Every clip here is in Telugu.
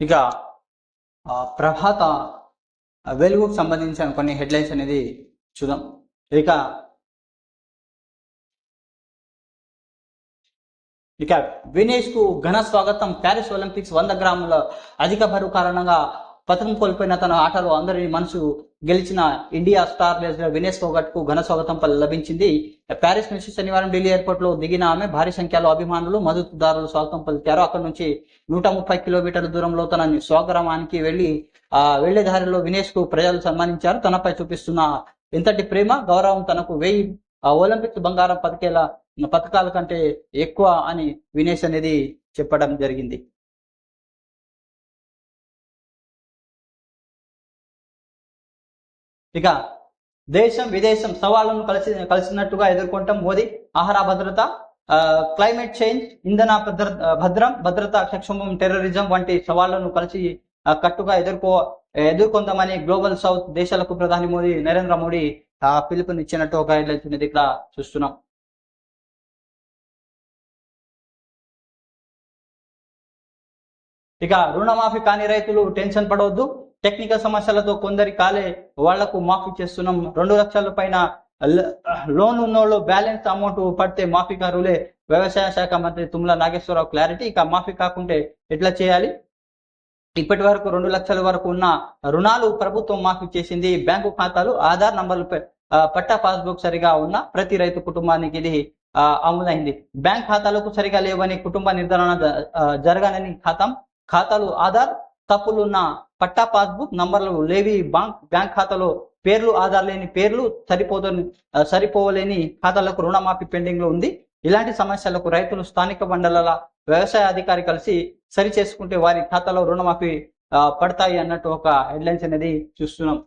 ఇక ప్రభాత వెలుగుకు సంబంధించిన కొన్ని హెడ్లైన్స్ అనేది చూద్దాం. ఇక ఇక వినేష్కు ఘన స్వాగతం. ప్యారిస్ ఒలింపిక్స్ వంద గ్రాముల అధిక బరువు కారణంగా పతకం కోల్పోయిన తన ఆటలో అందరి మనసు గెలిచిన ఇండియా స్టార్ రేసర్ వినేష్ ఫోగట్కు ఘన స్వాగతం లభించింది. ప్యారిస్ నుంచి శనివారం ఢిల్లీ ఎయిర్పోర్ట్లో దిగిన ఆమె భారీ సంఖ్యలో అభిమానులు మద్దతుదారులు స్వాగతం పలికారు. అక్కడ నుంచి నూట ముప్పై కిలోమీటర్ల దూరంలో తన స్వగ్రామానికి వెళ్ళి ఆ వెళ్ళే దారిలో వినేష్కు ప్రజలు సన్మానించారు. తనపై చూపిస్తున్న ఇంతటి ప్రేమ గౌరవం తనకు వెయ్యి ఒలింపిక్స్ బంగారం పథకేల పథకాల కంటే ఎక్కువ అని వినేష్ అనేది చెప్పడం జరిగింది. ఇక దేశం విదేశం సవాళ్ళను కలిసి కలిసినట్టుగా ఎదుర్కొంటాం మోదీ ఆహార భద్రత క్లైమేట్ చేంజ్ ఇంధన భద్ర భద్రం భద్రత సక్షమం టెర్రరిజం వంటి సవాళ్ళను కలిసి కట్టుగా ఎదుర్కో ఎదుర్కొందామని గ్లోబల్ సౌత్ దేశాలకు ప్రధాని మోదీ నరేంద్ర మోడీ ఆ పిలుపునిచ్చినట్టు ఒక హెడ్లైన్స్ ఇక్కడ చూస్తున్నాం. ఇక రుణమాఫీ కాని రైతులు టెన్షన్ పడవద్దు. టెక్నికల్ సమస్యలతో కొందరి కాలే వాళ్ళకు మాఫీ చేస్తున్నాం. రెండు లక్షల పైన లోన్ ఉన్నోళ్ళు బ్యాలెన్స్ అమౌంట్ పడితే మాఫీ కారులే వ్యవసాయ శాఖ మంత్రి తుమ్మల నాగేశ్వరరావు క్లారిటీ. ఇక మాఫీ కాకుంటే ఎట్లా చేయాలి? ఇప్పటి వరకు రెండు లక్షల వరకు ఉన్న రుణాలు ప్రభుత్వం మాఫీ చేసింది. బ్యాంకు ఖాతాలు ఆధార్ నంబర్లు పట్టా పాస్బుక్ సరిగా ఉన్న ప్రతి రైతు కుటుంబానికి ఇది అమలైంది బ్యాంక్ ఖాతాలకు సరిగా లేవని కుటుంబ నిర్ధారణ జ- జరగాలని ఖాతాం ఖాతాలు ఆధార్ తప్పులున్న పట్టా పాస్బుక్ నంబర్లు లేవి బ్యాంక్ బ్యాంక్ ఖాతాలో పేర్లు ఆధార్ లేని పేర్లు సరిపోదని సరిపోవలేని ఖాతాలకు రుణమాఫీ పెండింగ్లో ఉంది. ఇలాంటి సమస్యలకు రైతులు స్థానిక మండలాల వ్యవసాయ అధికారి కలిసి సరి చేసుకుంటే వారి ఖాతాలో రుణమాఫీ పడతాయి అన్నట్టు ఒక హెడ్లైన్స్ అనేది చూస్తున్నాం.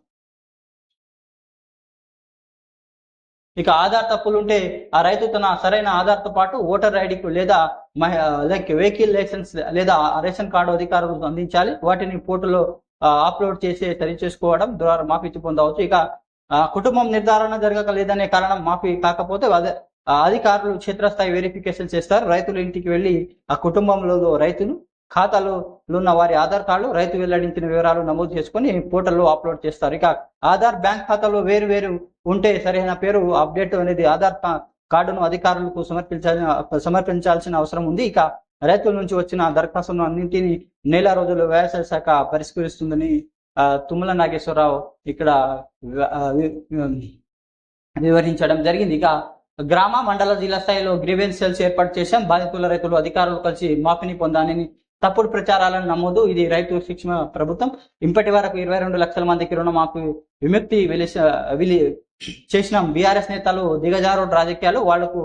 ఇక ఆధార్ తప్పులుంటే ఆ రైతు తన సరైన ఆధార్తో పాటు ఓటర్ ఐడికు లేదా లైక్ వెహికల్ లైసెన్స్ లేదా రేషన్ కార్డు అధికారులకు అందించాలి. వాటిని పోర్టులో అప్లోడ్ చేసి సరి చేసుకోవడం ద్వారా మాఫీ పొందవచ్చు. ఇక ఆ, కుటుంబం నిర్ధారణ జరగక లేదనే కారణం మాఫీ కాకపోతే అదే అధికారులు క్షేత్రస్థాయి వెరిఫికేషన్ చేస్తారు. రైతులు ఇంటికి వెళ్ళి ఆ కుటుంబంలో రైతులు ఖాతాలో ఉన్న వారి ఆధార్ కార్డు రైతు వెల్లడించిన వివరాలు నమోదు చేసుకొని పోర్టల్లో అప్లోడ్ చేస్తారు. ఇక ఆధార్ బ్యాంక్ ఖాతాలో వేరు వేరు ఉంటే సరైన పేరు అప్డేట్ అనేది ఆధార్ కార్డును అధికారులకు సమర్పించాల్సిన సమర్పించాల్సిన అవసరం ఉంది. ఇక రైతుల నుంచి వచ్చిన దరఖాస్తులను అన్నింటినీ నెల రోజుల్లో వ్యవసాయ శాఖ పరిష్కరిస్తుందని తుమ్మల నాగేశ్వరరావు ఇక్కడ వివరించడం జరిగింది. ఇక గ్రామ మండల జిల్లా స్థాయిలో గ్రీవెన్స్ సెల్స్ ఏర్పాటు చేశాం. బాధితుల రైతులు అధికారులు కలిసి మాఫీని పొందాలని తప్పుడు ప్రచారాలను నమోదు. ఇది రైతు శిక్షణ ప్రభుత్వం. ఇప్పటి వరకు ఇరవై రెండు లక్షల మందికి రుణమాఫీ విముక్తి విలి చేసిన బీఆర్ఎస్ నేతలు దిగజారు రాజకీయాలు. వాళ్ళకు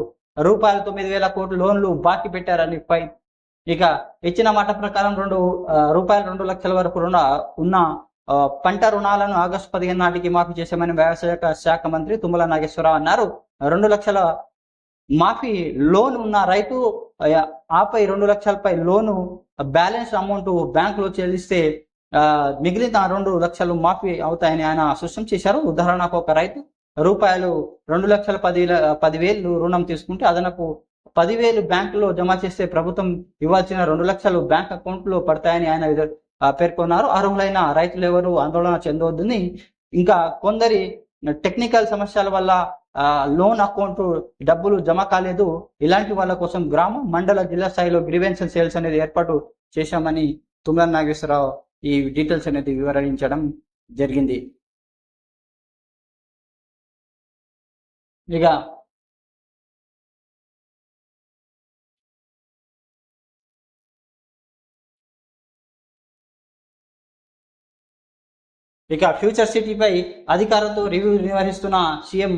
రూపాయలు తొమ్మిది వేల కోట్ల లోన్లు బాకీ పెట్టారని పై ఇక ఇచ్చిన మాట ప్రకారం రెండు రూపాయలు రెండు లక్షల వరకు రుణ ఉన్న పంట రుణాలను ఆగస్టు పదిహేను నాటికి మాఫీ చేశామని వ్యవసాయ శాఖ మంత్రి తుమ్మల నాగేశ్వరరావు అన్నారు. రెండు లక్షల మాఫీ లోన్ ఉన్న రైతు ఆపై రెండు లక్షలపై లోను బ్యాలెన్స్ అమౌంట్ బ్యాంకులో చెల్లిస్తే ఆ, మిగిలిన రెండు లక్షలు మాఫీ అవుతాయని ఆయన స్పష్టం చేశారు. ఉదాహరణకు ఒక రైతు రూపాయలు రెండు లక్షల పది పదివేలు రుణం తీసుకుంటే అదనపు పదివేలు బ్యాంకులో జమ చేస్తే ప్రభుత్వం ఇవ్వాల్సిన రెండు లక్షలు బ్యాంక్ అకౌంట్లో పడతాయని ఆయన పేర్కొన్నారు. అర్హులైన రైతులు ఎవరు ఆందోళన చెందవద్దని ఇంకా కొందరి టెక్నికల్ సమస్యల వల్ల లోన్ అకౌంట్ డబ్బులు జమ కాలేదు. ఇలాంటి వాళ్ళ కోసం గ్రామ మండల జిల్లా స్థాయిలో గ్రీవెన్స్ సేల్స్ అనేది ఏర్పాటు చేశామని తుమ్మల నాగేశ్వరరావు ఈ డీటెయిల్స్ అనేది వివరించడం జరిగింది. ఇక ఇక ఫ్యూచర్ సిటీపై అధికారులతో రివ్యూ నిర్వహిస్తున్న సీఎం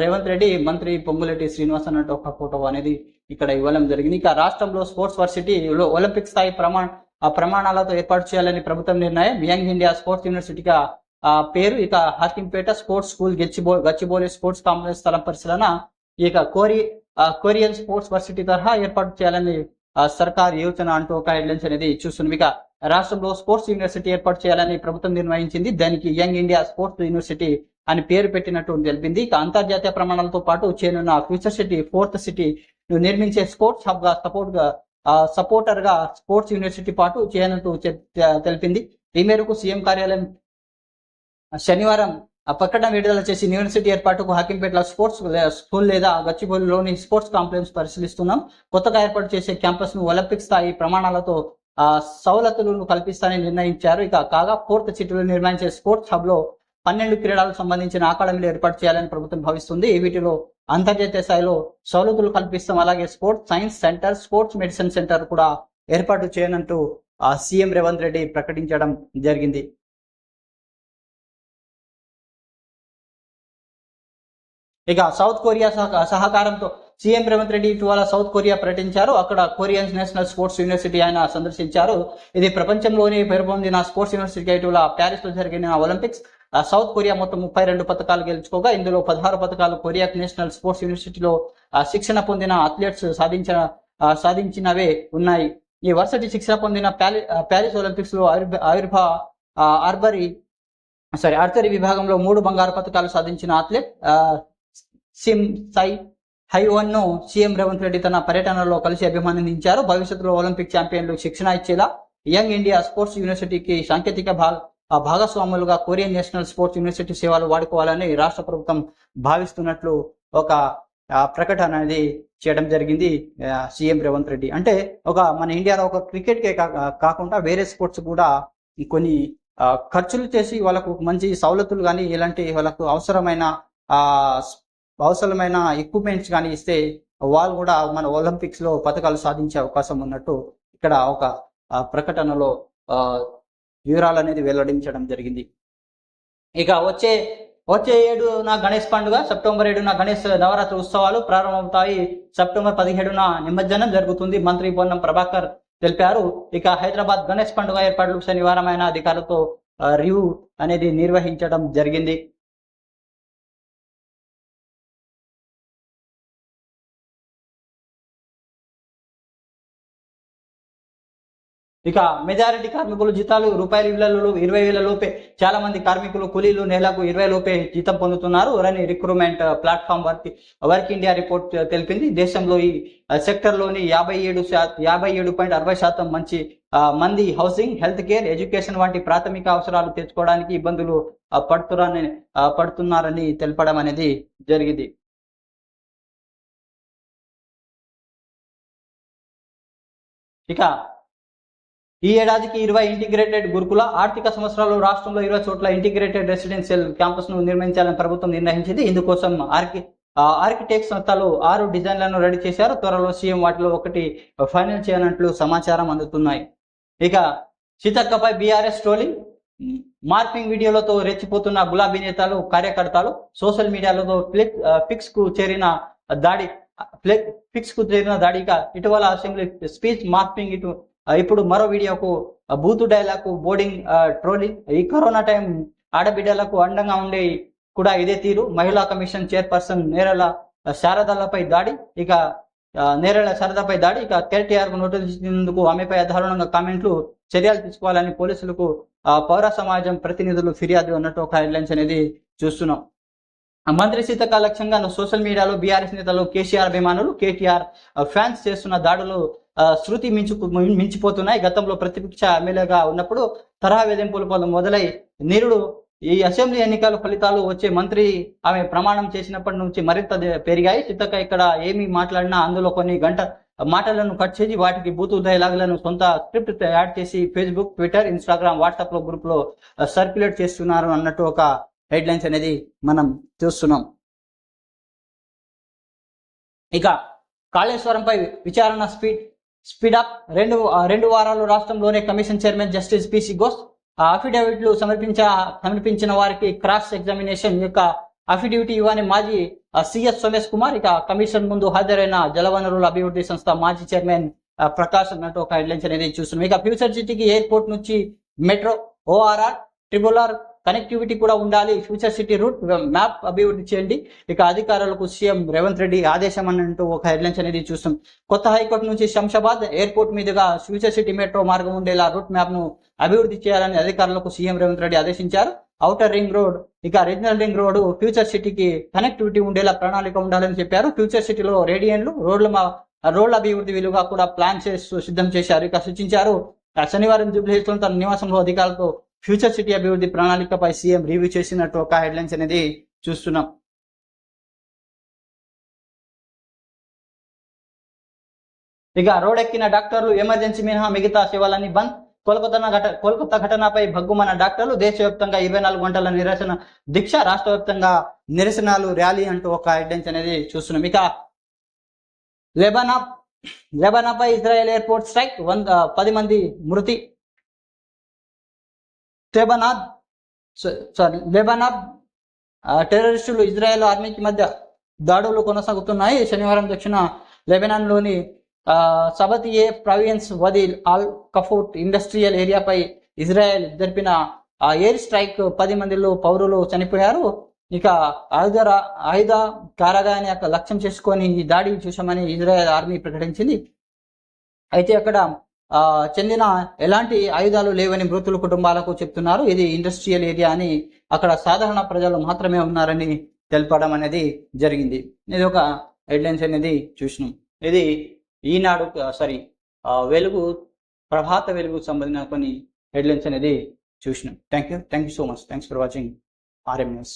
రేవంత్ రెడ్డి మంత్రి పొంగులేటి శ్రీనివాస్ అన్నట్టు ఒక ఫోటో అనేది ఇక్కడ ఇవ్వడం జరిగింది. ఇక రాష్ట్రంలో స్పోర్ట్స్ వర్సిటీలో ఒలింపిక్ స్థాయి ప్రమాణ ప్రమాణాలతో ఏర్పాటు చేయాలని ప్రభుత్వం నిర్ణయం. యంగ్ ఇండియా స్పోర్ట్స్ యూనివర్సిటీగా ఆ పేరు ఇక హాకింపేట స్పోర్ట్స్ స్కూల్ గచ్చిబో గచ్చిబోలి స్పోర్ట్స్ కాంప్లెక్స్ స్థలం పరిశీలన. ఇక కోరి కొరియన్ స్పోర్ట్స్ వర్సిటీ తరహా ఏర్పాటు చేయాలని సర్కార్ యోచన అంటూ ఒక హెడ్లైన్స్ అనేది చూస్తుంది ఇక రాష్ట్రంలో స్పోర్ట్స్ యూనివర్సిటీ ఏర్పాటు చేయాలని ప్రభుత్వం నిర్ణయించింది. దానికి యంగ్ ఇండియా స్పోర్ట్స్ యూనివర్సిటీ అని పేరు పెట్టినట్టు తెలిపింది. ఇక అంతర్జాతీయ ప్రమాణాలతో పాటు చేయనున్న ఫ్యూచర్ సిటీ ఫోర్త్ సిటీ నిర్మించే స్పోర్ట్స్ హబ్గా సపోర్ట్గా సపోర్టర్గా స్పోర్ట్స్ యూనివర్సిటీ పాటు చేయనున్నట్టు తెలిపింది. ఈ మేరకు సీఎం కార్యాలయం శనివారం ప్రకటన విడుదల చేసి యూనివర్సిటీ ఏర్పాటుకు హాకింపేటలో స్పోర్ట్స్ స్కూల్ లేదా గచ్చిబౌలిలోని స్పోర్ట్స్ కాంప్లెక్స్ పరిశీలిస్తున్నాం. కొత్తగా ఏర్పాటు చేసే క్యాంపస్ను ఒలింపిక్ స్థాయి ప్రమాణాలతో ఆ కల్పిస్తానని నిర్ణయించారు. ఇక కాగా ఫోర్త్ సిటీలో నిర్మించే స్పోర్ట్స్ హబ్లో పన్నెండు క్రీడలకు సంబంధించిన అకాడమీలు ఏర్పాటు చేయాలని ప్రభుత్వం భావిస్తుంది. వీటిలో అంతర్జాతీయ స్థాయిలో సౌలతులు కల్పిస్తాం. అలాగే sports science centre sports medicine centre కూడా ఏర్పాటు చేయనంటూ సీఎం రేవంత్ రెడ్డి ప్రకటించడం జరిగింది. ఇక సౌత్ కొరియా సహకారంతో సీఎం రేవంత్ రెడ్డి ఇటీవల సౌత్ కొరియా పర్యటించారు. అక్కడ కొరియన్ నేషనల్ స్పోర్ట్స్ యూనివర్సిటీ ఆయన సందర్శించారు. ఇది ప్రపంచంలోనే పేరు పొందిన స్పోర్ట్స్ యూనివర్సిటీ ఇటీవల ప్యారిస్లో జరిగిన ఒలింపిక్స్. సౌత్ కొరియా మొత్తం ముప్పై రెండు పథకాలు గెలుచుకోగా ఇందులో పదహారు పథకాలు కొరియా నేషనల్ స్పోర్ట్స్ యూనివర్సిటీలో శిక్షణ పొందిన అథ్లెట్స్ సాధించిన సాధించినవే ఉన్నాయి. ఈ వర్సటి శిక్షణ పొందిన ప్యారి ప్యారిస్ ఒలింపిక్స్లో ఆవిర్భ ఆవిర్భా ఆర్బరీ సారీ ఆర్చరీ విభాగంలో మూడు బంగారు పథకాలు సాధించిన అథ్లెట్ సిమ్ సై హైవన్ను సీఎం రేవంత్ రెడ్డి తన పర్యటనలో కలిసి అభిమానించారు. భవిష్యత్తులో ఒలింపిక్ ఛాంపియన్లు శిక్షణ ఇచ్చేలా యంగ్ ఇండియా స్పోర్ట్స్ యూనివర్సిటీకి సాంకేతిక భాగ భాగస్వాములుగా కొరియన్ నేషనల్ స్పోర్ట్స్ యూనివర్సిటీ సేవలు వాడుకోవాలని రాష్ట్ర ప్రభుత్వం భావిస్తున్నట్లు ఒక ప్రకటన అనేది చేయడం జరిగింది సీఎం రేవంత్ రెడ్డి. అంటే ఒక మన ఇండియాలో ఒక క్రికెట్ కే కా- కాకుండా వేరే స్పోర్ట్స్ కూడా కొన్ని ఖర్చులు చేసి వాళ్ళకు మంచి సవలతులు కానీ ఇలాంటి వాళ్ళకు అవసరమైన ఆ అవసరమైన ఎక్విప్మెంట్స్ కానీ ఇస్తే వాళ్ళు కూడా మన ఒలింపిక్స్లో పథకాలు సాధించే అవకాశం ఉన్నట్టు ఇక్కడ ఒక ప్రకటనలో ఆ, వివరాలు అనేది వెల్లడించడం జరిగింది. ఇక వచ్చే వచ్చే ఏడున గణేష్ పండుగ సెప్టెంబర్ ఏడున గణేష్ నవరాత్రి ఉత్సవాలు ప్రారంభమవుతాయి. సెప్టెంబర్ పదిహేడున నిమజ్జనం జరుగుతుంది. మంత్రి పొన్నం ప్రభాకర్ తెలిపారు. ఇక హైదరాబాద్ గణేష్ పండుగ ఏర్పాట్లు శనివారం అయిన అధికారులతో రివ్యూ అనేది నిర్వహించడం జరిగింది. ఇక మెజారిటీ కార్మికులు జీతాలు రూపాయల ఇళ్ళలో ఇరవై వేల లోపే. చాలా మంది కార్మికులు కూలీలు నెలకు ఇరవై లోపే జీతం పొందుతున్నారు. అని recruitment platform work work India report తెలిపింది. దేశంలో ఈ సెక్టర్లోని యాభై ఏడు యాభై ఏడు పాయింట్ అరవై శాతం మంచి మంది హౌసింగ్ హెల్త్ కేర్ ఎడ్యుకేషన్ వంటి ప్రాథమిక అవసరాలు తెచ్చుకోవడానికి ఇబ్బందులు పడుతున్నారని పడుతున్నారని తెలపడం అనేది జరిగింది. ఇక ఈ ఏడాదికి ఇరవై ఇంటిగ్రేటెడ్ గురుకుల ఆర్థిక సంవత్సరాలు రాష్ట్రంలో ఇరవై చోట్ల ఇంటిగ్రేటెడ్ రెసిడెన్షియల్ క్యాంపస్ను నిర్మించాలని ప్రభుత్వం నిర్ణయించింది. ఇందుకోసం ఆర్కి ఆర్కిటెక్ట్ సంస్థలు ఆరు డిజైన్లను రెడీ చేశారు. త్వరలో సీఎం వాటిలో ఒకటి ఫైనల్ చేయనట్లు సమాచారం అందుతున్నాయి. ఇక సీతక్కపై బీఆర్ఎస్ ట్రోలింగ్. మార్పింగ్ వీడియోలతో రెచ్చిపోతున్న గులాబీ నేతలు కార్యకర్తలు సోషల్ మీడియాలతో ఫ్లిక్ ఫిక్స్కు చేరిన దాడి ఫ్లెక్ ఫిక్స్కు చేరిన దాడిగా ఇటీవల అసెంబ్లీ స్పీచ్ మార్పింగ్ ఇటు ఇప్పుడు మరో వీడియోకు బూతు డైలాగ్ బోర్డింగ్ ట్రోలింగ్ ఈ కరోనా టైం ఆడబిడ్డలకు అండంగా ఉండే కూడా ఇదే తీరు. మహిళా కమిషన్ చైర్పర్సన్ నేరల శారదాలపై దాడి. ఇక నేరల శారదపై దాడి. ఇక కేటీఆర్కు ఇచ్చినందుకు ఆమెపై దారుణంగా కామెంట్లు చర్యలు తీసుకోవాలని పోలీసులకు పౌర సమాజం ప్రతినిధులు ఫిర్యాదు అన్నట్టు ఒక హెడ్లైన్స్ అనేది చూస్తున్నాం. మంత్రి సీతక్క లక్ష్యంగా సోషల్ మీడియాలో బీఆర్ఎస్ నేతలు కేసీఆర్ అభిమానులు కేటీఆర్ ఫ్యాన్స్ చేస్తున్న దాడులు శృతి మించు మించిపోతున్నాయి. గతంలో ప్రతిపక్ష ఎమ్మెల్యేగా ఉన్నప్పుడు తరహా వేధింపులు పలు మొదలై నిరుడు ఈ అసెంబ్లీ ఎన్నికల ఫలితాలు వచ్చే మంత్రి ఆమె ప్రమాణం చేసినప్పటి నుంచి మరింత పెరిగాయి. సీతక్క ఇక్కడ ఏమి మాట్లాడినా అందులో కొన్ని గంట మాటలను కట్ చేసి వాటికి బూతు డైలాగులను సొంత స్క్రిప్ట్ యాడ్ చేసి ఫేస్బుక్ ట్విట్టర్ ఇన్స్టాగ్రామ్ వాట్సాప్లో గ్రూప్లో సర్క్యులేట్ చేస్తున్నారు అన్నట్టు ఒక హెడ్లైన్స్ అనేది మనం చూస్తున్నాం. ఇక కాళేశ్వరంపై విచారణ స్పీడ్ స్పీడ్ అప్. రెండు రెండు వారాలు రాష్ట్రంలోనే commission chairman justice PC Ghosh అఫిడవిట్లు సమర్పించ సమర్పించిన వారికి క్రాస్ ఎగ్జామినేషన్ యొక్క అఫిడవిట్ ఇవ్వని మాజీ సిఎస్ సోమేష్ కుమార్ ఇక కమిషన్ ముందు హాజరైన జలవనరుల అభివృద్ధి సంస్థ మాజీ చైర్మన్ ప్రకాష్ అన్నట్టు ఒక హెడ్లైన్స్ అనేది చూస్తున్నాం. ఇక ఫ్యూచర్ సిటీకి ఎయిర్పోర్ట్ నుంచి metro ORR triple R connectivity కూడా ఉండాలి. ఫ్యూచర్ సిటీ రూట్ మ్యాప్ అభివృద్ధి చేయండి. ఇక అధికారులకు సీఎం రేవంత్ రెడ్డి ఆదేశం అన్నట్టు ఒక హెడ్లైన్స్ అనేది చూస్తాం. కొత్త హైకోర్టు నుంచి శంషాబాద్ ఎయిర్పోర్ట్ మీదుగా ఫ్యూచర్ సిటీ మెట్రో మార్గం ఉండేలా రూట్ మ్యాప్ను అభివృద్ధి చేయాలని అధికారులకు సీఎం రేవంత్ రెడ్డి ఆదేశించారు. ఔటర్ రింగ్ రోడ్ ఇక రీజనల్ రింగ్ రోడ్ ఫ్యూచర్ సిటీకి కనెక్టివిటీ ఉండేలా ప్రణాళిక ఉండాలని చెప్పారు. ఫ్యూచర్ సిటీలో రేడియన్లు రోడ్ల మా- రోడ్ల అభివృద్ధి విలువగా కూడా ప్లాన్ చేస్తూ సిద్ధం చేశారు. ఇక సూచించారు. శనివారం జూబ్లీహిల్స్ తన నివాసంలో అధికారులతో ఫ్యూచర్ సిటీ అభివృద్ధి ప్రణాళికపై సీఎం రివ్యూ చేసినట్టు ఒక హెడ్లైన్స్ అనేది చూస్తున్నాం. ఇక రోడెక్కిన డాక్టర్లు ఎమర్జెన్సీ మినహా మిగతా సేవలన్నీ బంద్. కోల్కతా ఘట కోల్కతా ఘటనపై భగ్గుమన్న డాక్టర్లు దేశవ్యాప్తంగా ఇరవై నాలుగు గంటల నిరసన దీక్ష రాష్ట్ర వ్యాప్తంగా నిరసనలు ర్యాలీ అంటూ ఒక హెడ్లైన్స్ అనేది చూస్తున్నాం. ఇక లెబనా లెబనాపై ఇజ్రాయెల్ ఎయిర్పోర్ట్ స్ట్రైక్ వంద పది మంది మృతి తెబనాద్ సారీ లెబనాద్ టెర్రరిస్టులు ఇజ్రాయెల్ ఆర్మీకి మధ్య దాడులు కొనసాగుతున్నాయి. శనివారం దక్షిణ లెబనాన్లోని సబతి సబతియే ప్రావియన్స్ వదిల్ ఆల్ కఫూట్ ఇండస్ట్రియల్ ఏరియాపై ఇజ్రాయెల్ జరిపిన ఆ ఎయిర్ స్ట్రైక్ పది మందిలో పౌరులు చనిపోయారు. ఇక ఆయుధ ఆయుధ కారాగాన్ని యొక్క లక్ష్యం చేసుకొని ఈ దాడి చూశామని ఇజ్రాయెల్ ఆర్మీ ప్రకటించింది. అయితే అక్కడ చెందిన ఎలాంటి ఆయుధాలు లేవని మృతుల కుటుంబాలకు చెప్తున్నారు. ఇది ఇండస్ట్రియల్ ఏరియా అని అక్కడ సాధారణ ప్రజలు మాత్రమే ఉన్నారని తెలపడం అనేది జరిగింది. ఇది ఒక హెడ్లైన్స్ అనేది చూసినాం. ఇది ఈనాడు సారీ వెలుగు ప్రభాత వెలుగు సంబంధించిన కొన్ని హెడ్లైన్స్ అనేది చూసినాం. Thank you thank you so much. Thanks for watching RM news